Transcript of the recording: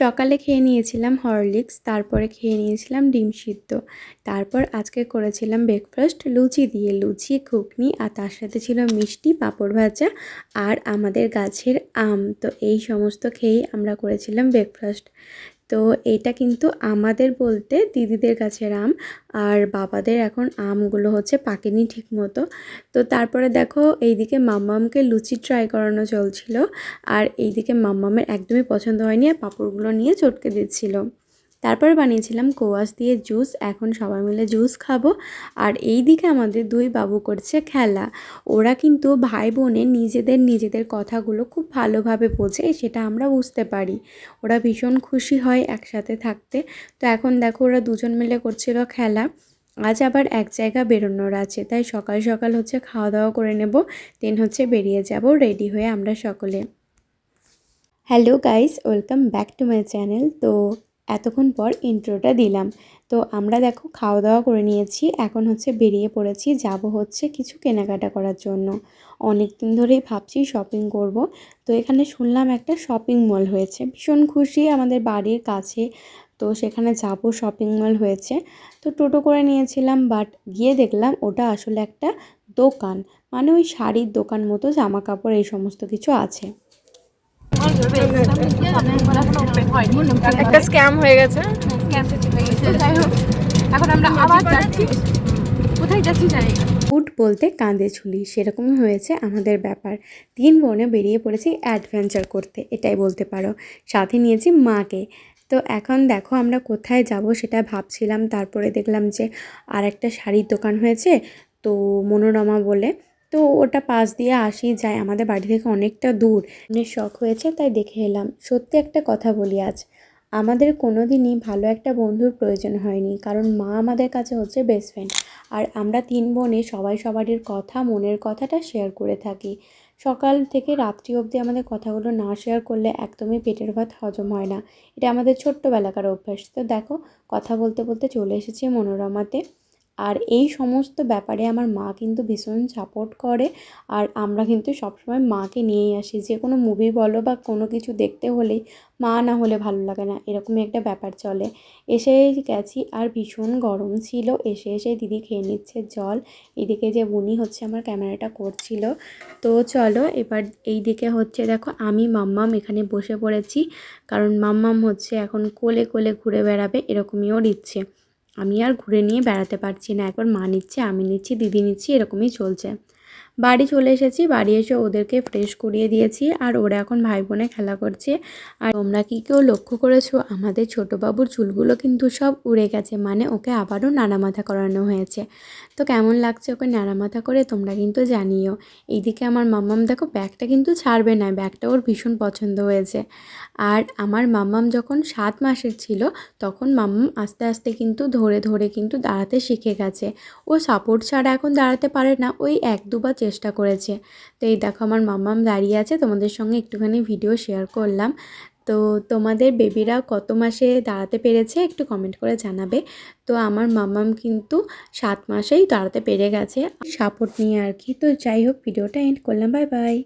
সকালে খেয়ে নিয়েছিলাম হরলিক্স, তারপরে খেয়ে নিয়েছিলাম ডিম সিদ্ধ। তারপর আজকে করেছিলাম ব্রেকফাস্ট লুচি দিয়ে লুচি, ঘুগনি আর তার সাথে ছিল মিষ্টি পাঁপড় ভাজা আর আমাদের গাছের আম। তো এই সমস্ত খেয়েই আমরা করেছিলাম ব্রেকফাস্ট তো এটা কিন্তু আমাদের বলতে দিদিদের গাছের আম আর বাবাদের এখন আমগুলো হচ্ছে পাকেনি ঠিক মতো তো তারপরে দেখো এইদিকে মাম্মামকে লুচি ট্রাই করানো চলছিল আর এইদিকে মাম্মামের একদমই পছন্দ হয়নি আর পাঁপড়গুলো নিয়ে চটকে দিচ্ছিল। তারপরে বানিয়েছিলাম কোয়াশ দিয়ে জুস। এখন সবাই মিলে জুস খাব। আর এই দিকে আমাদের দুই বাবু করছে খেলা। ওরা কিন্তু ভাই বোনে নিজেদের নিজেদের কথাগুলো খুব ভালোভাবে বোঝে, সেটা আমরা বুঝতে পারি। ওরা ভীষণ খুশি হয় একসাথে থাকতে। তো এখন দেখো ওরা দুজন মিলে করছিল খেলা। আজ আবার এক জায়গা বেরোনোর আছে, তাই সকাল সকাল হচ্ছে খাওয়া দাওয়া করে নেব। দেন হচ্ছে বেরিয়ে যাব, রেডি হয়ে আমরা সকলে। Hello guys, welcome back to my channel. তো এতক্ষণ পর ইন্ট্রোটা দিলাম। তো আমরা দেখো খাওয়া দাওয়া করে নিয়েছি। এখন হচ্ছে বেরিয়ে পড়েছি। যাব হচ্ছে কিছু কেনাকাটা করার জন্য। অনেক দিন ধরেই ভাবছি শপিং করব। তো এখানে শুনলাম একটা শপিং মল হয়েছে। ভীষণ খুশি আমাদের বাড়ির কাছে। তো সেখানে যাব শপিং মল হয়েছে। তো টোটো করে নিয়েছিলাম বাট গিয়ে দেখলাম ওটা আসলে একটা দোকান। মানে ওই শাড়ির দোকান মতো জামা কাপড় এই সমস্ত কিছু আছে। একটা স্ক্যাম হয়ে গেছে। এখন আমরা আবার যাচ্ছি। কোথায় যাচ্ছি জানি উট বলতে কাঁধে ঝুলি সেরকমই হয়েছে আমাদের ব্যাপার। তিন বোনে বেরিয়ে পড়েছি অ্যাডভেঞ্চার করতে এটাই বলতে পারো। সাথে নিয়েছি মাকে। তো এখন দেখো আমরা কোথায় যাব সেটা ভাবছিলাম তারপরে দেখলাম যে আর একটা শাড়ির দোকান হয়েছে তো মনোরমা বলে তো ওটা পাশ দিয়ে আসি যায়। আমাদের বাড়ি থেকে অনেকটা দূর। অনেক শখ হয়েছে, তাই দেখে এলাম। সত্যি একটা কথা বলি আজ। আমাদের কোনো দিনই ভালো একটা বন্ধুর প্রয়োজন হয়নি। কারণ মা আমাদের কাছে হচ্ছে বেস্ট ফ্রেন্ড আর আমরা তিন বোনে সবাই সবারির কথা, মনের কথাটা শেয়ার করে থাকি। সকাল থেকে রাত্রি অবধি আমাদের কথাগুলো না শেয়ার করলে একদমই পেটের ভাত হজম হয় না। এটা আমাদের ছোট্টবেলাকার অভ্যাস। তো দেখো, কথা বলতে বলতে চলে এসেছি মনোরমাতে। আর এই সমস্ত ব্যাপারে আমার মা কিন্তু ভীষণ সাপোর্ট করে। আর আমরা কিন্তু সবসময় মাকে নিয়েই আসি। যে কোনো মুভি বলো বা কোনো কিছু দেখতে হলেই মা না হলে ভালো লাগে না, এরকমই একটা ব্যাপার চলে। এসে গেছি আর ভীষণ গরম ছিল। এসে এসে দিদি খেয়ে নিচ্ছে জল। এদিকে যে বুনি হচ্ছে আমার ক্যামেরাটা করছিল। তো চলো এবার এই দিকে হচ্ছে দেখো আমি মাম্মাম এখানে বসে পড়েছি। কারণ মাম্মাম হচ্ছে এখন কোলে কোলে ঘুরে বেড়াবে, এরকমই ওর ইচ্ছে আমি আর ঘুরে নিয়ে বেড়াতে পারছি না। একবার মা নিচ্ছে, আমি নিচ্ছি, দিদি নিচ্ছি, এরকমই চলছে। বাড়ি চলে এসেছি, বাড়ি এসে ওদেরকে ফ্রেশ করিয়ে দিয়েছি আর ওরা এখন ভাই বোনে খেলা করছে। আর তোমরা কি কেউ লক্ষ্য করেছ? আমাদের ছোটো বাবুর চুলগুলো কিন্তু সব উড়ে গেছে মানে ওকে আবারও নানা মাথা করানো হয়েছে। তো কেমন লাগছে ওকে নানা মাথা করে তোমরা কিন্তু জানিও। এইদিকে আমার মাম্মাম দেখো, ব্যাগটা কিন্তু ছাড়বে না, ব্যাগটা ওর ভীষণ পছন্দ হয়েছে। আর আমার মাম্মাম যখন সাত মাসের ছিল, তখন মাম্মাম আস্তে আস্তে কিন্তু ধরে ধরে কিন্তু দাঁড়াতে শিখে গেছে। ও সাপোর্ট ছাড়া এখন দাঁড়াতে পারে না, ওই এক দুবার চেষ্টা করেছে। তো এই দেখো আমার মামাম দাঁড়িয়ে আছে, তোমাদের সঙ্গে একটুখানি ভিডিও শেয়ার করলাম। তো তোমাদের বেবিরা কত মাসে দাঁড়াতে পেরেছে একটু কমেন্ট করে জানাবে। তো আমার মামাম কিন্তু সাত মাসেই দাঁড়াতে পেরে গেছে। সাপোর্ট নিয়ে আর কি। তো যাই হোক ভিডিওটা এন্ড করলাম। Bye bye